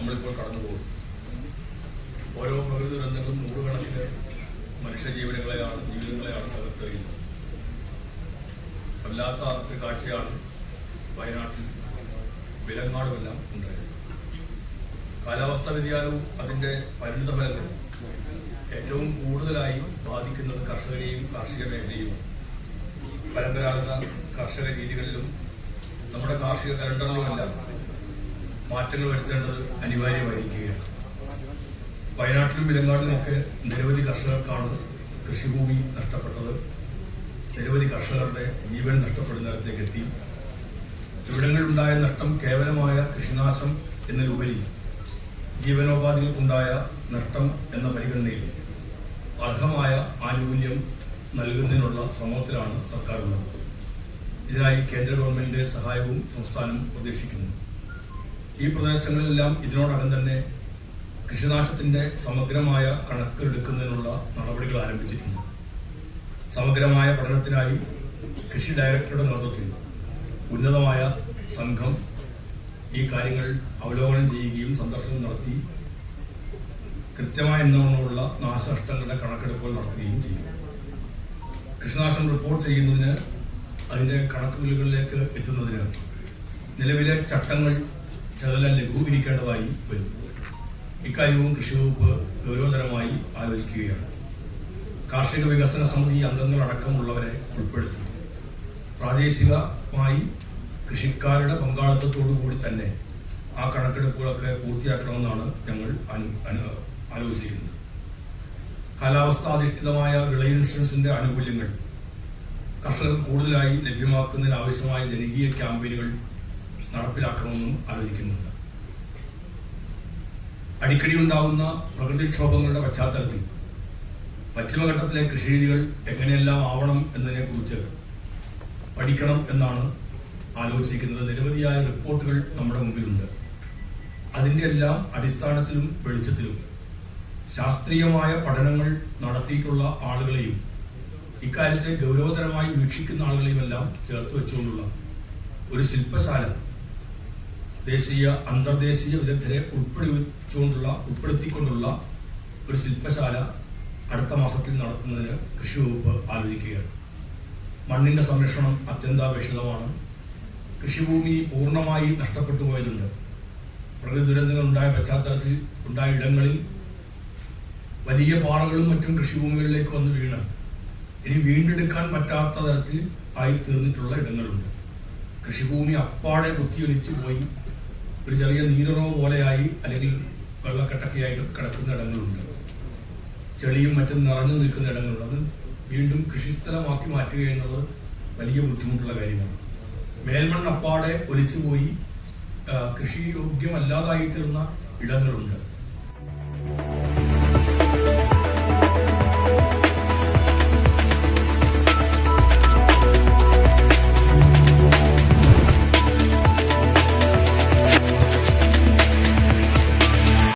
നമ്മളിപ്പോൾ കടന്നു പോകും ഓരോ പ്രകൃതി ദുരന്തങ്ങളും നൂറുകണക്കിന് മനുഷ്യജീവനങ്ങളെയാണ് ജീവിതങ്ങളെയാണ് തകർത്തെറിയുന്നത് വല്ലാത്ത ഒരു കാഴ്ചയാണ് വയനാട്ടിൽ വിലങ്ങാടുമെല്ലാം ഉണ്ടായത്. കാലാവസ്ഥാ വ്യതിയാനവും അതിന്റെ പരിണിത ഫലങ്ങളും ഏറ്റവും കൂടുതലായി ബാധിക്കുന്നത് കർഷകരെയും കാർഷിക മേഖലയും. പരമ്പരാഗത കർഷക രീതികളിലും നമ്മുടെ കാർഷിക കലണ്ടറിലുമെല്ലാം മാറ്റങ്ങൾ വരുത്തേണ്ടത് അനിവാര്യമായിരിക്കുകയാണ്. വയനാട്ടിലും വിലങ്ങാടിലുമൊക്കെ നിരവധി കർഷകർക്കാണ് കൃഷിഭൂമി നഷ്ടപ്പെട്ടത്. നിരവധി കർഷകരുടെ ജീവൻ നഷ്ടപ്പെടുന്ന എത്തി. ഇവിടങ്ങളിലുണ്ടായ നഷ്ടം കേവലമായ കൃഷിനാശം എന്നതിലുപരി ജീവനോപാധികൾക്കുണ്ടായ നഷ്ടം എന്ന പരിഗണനയിൽ അർഹമായ ആനുകൂല്യം നൽകുന്നതിനുള്ള ശ്രമത്തിലാണ് സർക്കാർ ഉള്ളത് ഇതിനായി കേന്ദ്ര ഗവൺമെന്റിന്റെ സഹായവും സംസ്ഥാനം പ്രതീക്ഷിക്കുന്നു. ഈ പ്രദേശങ്ങളിലെല്ലാം ഇതിനോടകം തന്നെ കൃഷിനാശത്തിന്റെ സമഗ്രമായ കണക്കെടുക്കുന്നതിനുള്ള നടപടികൾ ആരംഭിച്ചിട്ടുണ്ട്. സമഗ്രമായ പഠനത്തിനായി കൃഷി ഡയറക്ടറുടെ നേതൃത്വത്തിൽ ഉന്നതമായ സംഘം ഈ കാര്യങ്ങൾ അവലോകനം ചെയ്യുകയും സന്ദർശനം നടത്തി കൃത്യമായ എന്നോണമുള്ള നാശനഷ്ടങ്ങളുടെ കണക്കെടുപ്പുകൾ നടത്തുകയും ചെയ്യും. കൃഷിനാശം റിപ്പോർട്ട് ചെയ്യുന്നതിന് അതിന്റെ കണക്കുകളിലേക്ക് എത്തുന്നതിന് നിലവിലെ ചട്ടങ്ങൾ ചെറുതെല്ലാം ലഘൂകരിക്കേണ്ടതായി വരും. ഇക്കാര്യവും കൃഷി വകുപ്പ് ഗൗരവതരമായി ആലോചിക്കുകയാണ്. കാർഷിക വികസന സമിതി അംഗങ്ങളടക്കമുള്ളവരെ ഉൾപ്പെടുത്തി പ്രാദേശികമായി കൃഷിക്കാരുടെ പങ്കാളിത്തത്തോടു കൂടി തന്നെ ആ കണക്കെടുപ്പുകളൊക്കെ പൂർത്തിയാക്കണമെന്നാണ് ഞങ്ങൾ ആലോചിക്കുന്നത് കാലാവസ്ഥാധിഷ്ഠിതമായ വിള ഇൻഷുറൻസിന്റെ ആനുകൂല്യങ്ങൾ കർഷകർ കൂടുതലായി ലഭ്യമാക്കുന്നതിന് ആവശ്യമായ ജനകീയ ക്യാമ്പയിനുകൾ നടപ്പിലാക്കണമെന്നും ആലോചിക്കുന്നുണ്ട്. അടിക്കടി ഉണ്ടാകുന്ന പ്രകൃതിക്ഷോഭങ്ങളുടെ പശ്ചാത്തലത്തിൽ പശ്ചിമഘട്ടത്തിലെ കൃഷിരീതികൾ എങ്ങനെയെല്ലാം ആവണം എന്നതിനെക്കുറിച്ച് പഠിക്കണം എന്നാണ് ആലോചിക്കുന്നത്. നിരവധിയായ റിപ്പോർട്ടുകൾ നമ്മുടെ മുമ്പിലുണ്ട്. അതിന്റെ എല്ലാം അടിസ്ഥാനത്തിലും വെളിച്ചത്തിലും ശാസ്ത്രീയമായ പഠനങ്ങൾ നടത്തിയിട്ടുള്ള ആളുകളെയും ഇക്കാര്യത്തെ ഗൗരവതരമായി വീക്ഷിക്കുന്ന ആളുകളെയും എല്ലാം ചേർത്ത് വെച്ചുകൊണ്ടുള്ള ഒരു ശില്പശാല ദേശീയ അന്തർദേശീയ വിദഗ്ധരെ ഉൾപ്പെടുത്തിക്കൊണ്ടുള്ള ഉൾപ്പെടുത്തിക്കൊണ്ടുള്ള ഒരു ശില്പശാല അടുത്ത മാസത്തിൽ നടത്തുന്നതിന് കൃഷി വകുപ്പ് ആലോചിക്കുകയാണ്. മണ്ണിന്റെ സംരക്ഷണം അത്യന്താപേക്ഷിതമാണ്. കൃഷിഭൂമി പൂർണമായി നഷ്ടപ്പെട്ടു പോയതുണ്ട്. പ്രകൃതി ദുരന്തങ്ങൾ ഉണ്ടായ പശ്ചാത്തലത്തിൽ ഉണ്ടായ ഇടങ്ങളിൽ വലിയ പാറകളും മറ്റും കൃഷിഭൂമികളിലേക്ക് വന്ന് വീണ്. ഇനി വീണ്ടെടുക്കാൻ പറ്റാത്ത തരത്തിൽ ആയി തീർന്നിട്ടുള്ള ഇടങ്ങളുണ്ട്. കൃഷിഭൂമി അപ്പാടെ കുത്തിയൊലിച്ചു പോയി. ഒരു ചെറിയ നീരുറവ് പോലെയായി അല്ലെങ്കിൽ വെള്ളക്കെട്ടൊക്കെയായി കിടക്കുന്ന ഇടങ്ങളുണ്ട്. ചെളിയും മറ്റും നിറഞ്ഞു നിൽക്കുന്ന ഇടങ്ങളുണ്ട്. അത് വീണ്ടും കൃഷിസ്ഥലമാക്കി മാറ്റുക എന്നത് വലിയ ബുദ്ധിമുട്ടുള്ള കാര്യമാണ്. മേൽമണ്ണപ്പാടെ ഒലിച്ചുപോയി കൃഷി തീർന്ന ഇടങ്ങളുണ്ട്.